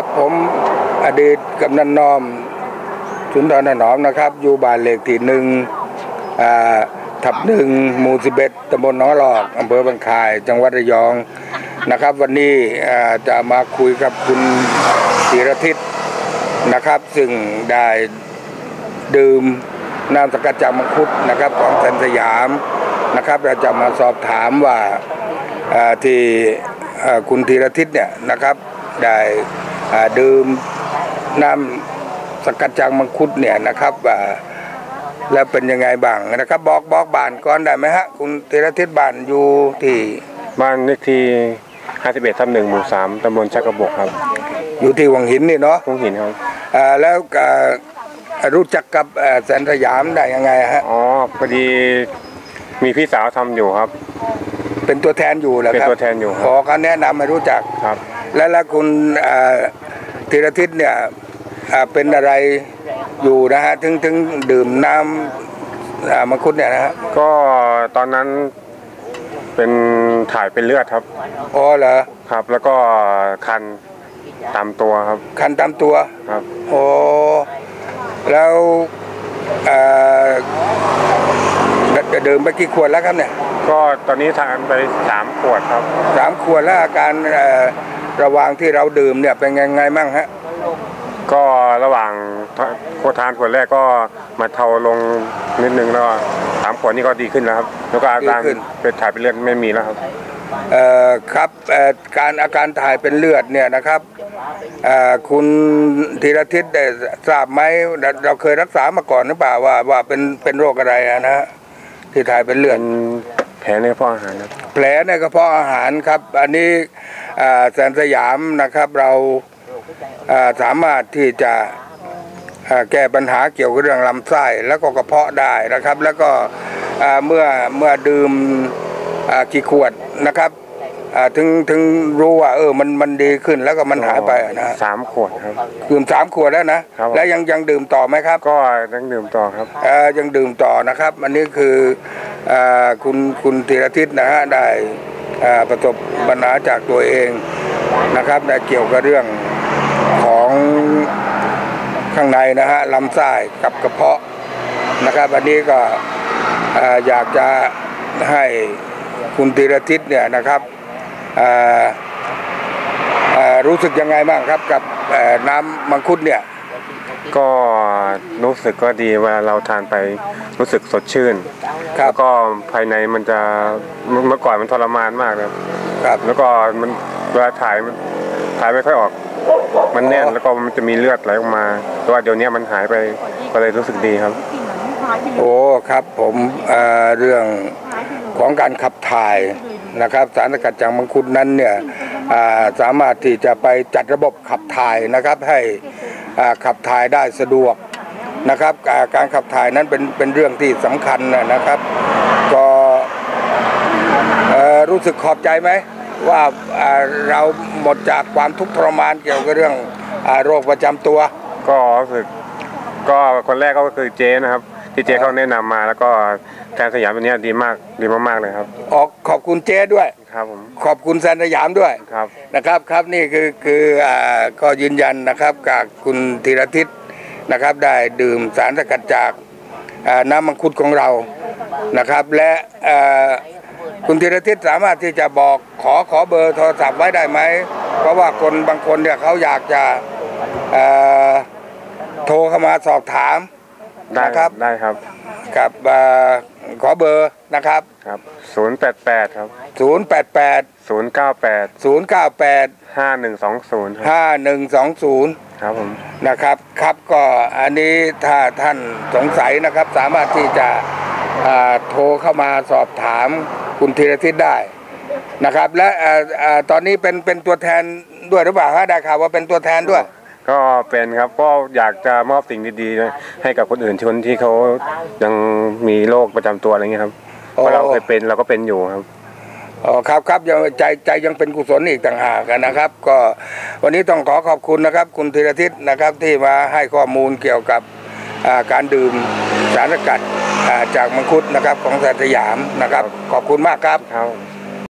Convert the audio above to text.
ครับ ผมอดีตกำนันนอมสุนทรถนอมนะครับ อยู่บ้านเลขที่หนึ่งอ่าทับหนึ่งหมู่สิบเอ็ดตำบลหนองหลอกอำเภอบันคาย จังหวัดระยองนะครับ วันนี้จะมาคุยกับคุณธีรทิศนะครับ ซึ่งได้ดื่มน้ำสกัดจากมังคุดนะครับของแสนสยามนะครับ เราจะมาสอบถามว่าที่คุณธีรทิศเนี่ยนะครับได้ ดื่มน้ำสกัดจากมังคุดเนี่ยนะครับอ่าแล้วเป็นยังไงบ้างนะครับบอกบอกบ้านก่อนได้ไหมฮะคุณธีรทิศบ้านอยู่ที่บ้านเลขที่51ทับ1หมู่3ตำบลชักกระบอกครับ อยู่ที่วังหินนี่เนาะพุ่งหินครับอ่าแล้วอ่ารู้จักกับอ่าแสนสยามได้ยังไงฮะอ๋อพอดีมีพี่สาวทำอยู่ครับ เป็นตัวแทนอยู่เหรอครับเป็นตัวแทนอยู่ครับขอเขาแนะนำให้รู้จักครับ แล้วแล้วคุณอ่าธีรทิศเนี่ยอ่าเป็นอะไรอยู่นะฮะถึงถึงดื่มน้ำอ่ามังคุดเนี่ยนะฮะก็ตอนนั้นเป็นถ่ายเป็นเลือดครับอ๋อเหรอครับ แล้วก็คันตามตัวครับ คันตามตัวครับโอ้แล้วอ่าเดดื่มไปกี่ขวดแล้วครับเนี่ย ก็ตอนนี้ทานไป3ขวดครับสามขวดแล้วอาการเอ่อ ระหว่างที่เราดื่มเนี่ยเป็นยังไงมั่งฮะ ก็ระหว่างโคทานขวดแรกก็มาเทาลงนิดนึงแล้วก็สามขวดนี้ก็ดีขึ้นแล้วครับ แล้วก็อาการเป็นถ่ายเป็นเลือดไม่มีแล้วครับ เอ่อครับเอ่อการอาการถ่ายเป็นเลือดเนี่ยนะครับเอ่อคุณธีรทิศได้ทราบไหมเราเราเคยรักษามาก่อนหรือเปล่าว่าว่าเป็นเป็นโรคอะไรอะนะฮะที่ถ่ายเป็นเลือเป็ดนแผลในกระเพาะอาหารครับ แผลในกระเพาะอาหารครับ อันนี้อ่า แสนสยามนะครับเราอ่าสามารถที่จะอ่าแก้ปัญหาเกี่ยวกับเรื่องลำไส้แล้วก็กระเพาะได้นะครับ แล้วก็อ่าเมื่อเมื่อดื่มอ่ากี่ขวดนะครับอ่าถึงถึงรู้ว่าเออมันมันดีขึ้นแล้วก็มันหายไปอะนะฮะสามขวดครับดื่มสามขวดแล้วนะครับแล้วยังยังดื่มต่อไหมครับ ก็ยังดื่มต่อครับเอ่อยังดื่มต่อนะครับ อันนี้คือเออคุณคุณธีรทิศนะฮะได้เอ่อ ประสบปัญหาจากตัวเองนะครับได้เกี่ยวกับเรื่องของข้างในนะฮะลำไส้กับกระเพาะนะครับ อันนี้ก็ออยากจะให้คุณธีรทิศเนี่ยนะครับรู้สึกยังไงบ้างครับกับน้ำมังคุดเนี่ย ก็รู้สึกก็ดีเวลาเราทานไปรู้สึกสดชื่นครับ แล้วก็ภายในมันจะเมื่อเมื่อก่อนมันทรมานมากเลยครับ แล้วก็มันเวลาถ่ายมันถ่ายไม่ค่อยออก มันแน่นอ๋อแล้วก็มันจะมีเลือดไหลออกมาแต่ว่าเดี๋ยวนี้มันหายไปก็เลยรู้สึกดีครับ โอ้ครับผมเอ่อเรื่องของการขับถ่ายนะครับ สารสกัดจากมังคุดนั้นเนี่ยอ่าสามารถที่จะไปจัดระบบขับถ่ายนะครับ ให้อ่า ขับถ่ายได้สะดวกนะครับการขับถ่ายนั้นเป็นเป็นเรื่องที่สำคัญนะครับ ก็รู้สึกขอบใจไหมว่าเราหมดจากความทุกข์ทรมานเกี่ยวกับเรื่องอโรคประจำตัว ก็รู้สึกก็คนแรกก็คือเจนะครับ ที่เจเขาแนะนำมาแล้วก็แทนสยามตัวเนี้ยดีมากดีมากๆเลยครับออกขอบคุณเจ๊ด้วยครับผมขอบคุณแซนสยามด้วยครับนะครับครับนี่คือคืออ่าก็ยืนยันนะครับกับคุณธีรทิศนะครับ ได้ดื่มสารสกัดจากอ่าน้ำมังคุดของเรานะครับ และอ่าคุณธีรทิศสามารถที่จะบอกขอขอเบอร์โทรศัพท์ไว้ได้ไหม เพราะว่าคนบางคนเนี่ยเขาอยากจะเอ่อโทรเข้ามาสอบถาม ได้นะครับ ได้ครับกับอ่าขอเบอร์นะครับ ครับศูนย์แปดแปดครับ088 ศูนย์เก้าแปด098 ห้าหนึ่งสองศูนย์5120 ครับผม นะครับครับก็อันนี้ถ้าท่านสงสัยนะครับ สามารถที่จะอ่าโทรเข้ามาสอบถามคุณธีรทิศได้นะครับ และอ่าอ่าตอนนี้เป็นเป็นตัวแทนด้วยหรือเปล่าฮะได้ข่าวว่าเป็นตัวแทนด้วย ก็เป็นครับก็อยากจะมอบสิ่งดีๆนะให้กับคนอื่นชนที่เขายังมีโรคประจำตัวอะไรเงี้ยครับเพราะเราเคยเป็นเราก็เป็นอยู่ครับอ๋อครับครับยังใจใจยังเป็นกุศลอีกต่างหากนะครับ ก็วันนี้ต้องขอขอบคุณนะครับ คุณธีรทิศนะครับที่มาให้ข้อมูลเกี่ยวกับอ่าการดื่มสารสกัดอ่าจากมังคุดนะครับของแสนสยามนะครับ ขอบคุณมากครับครับ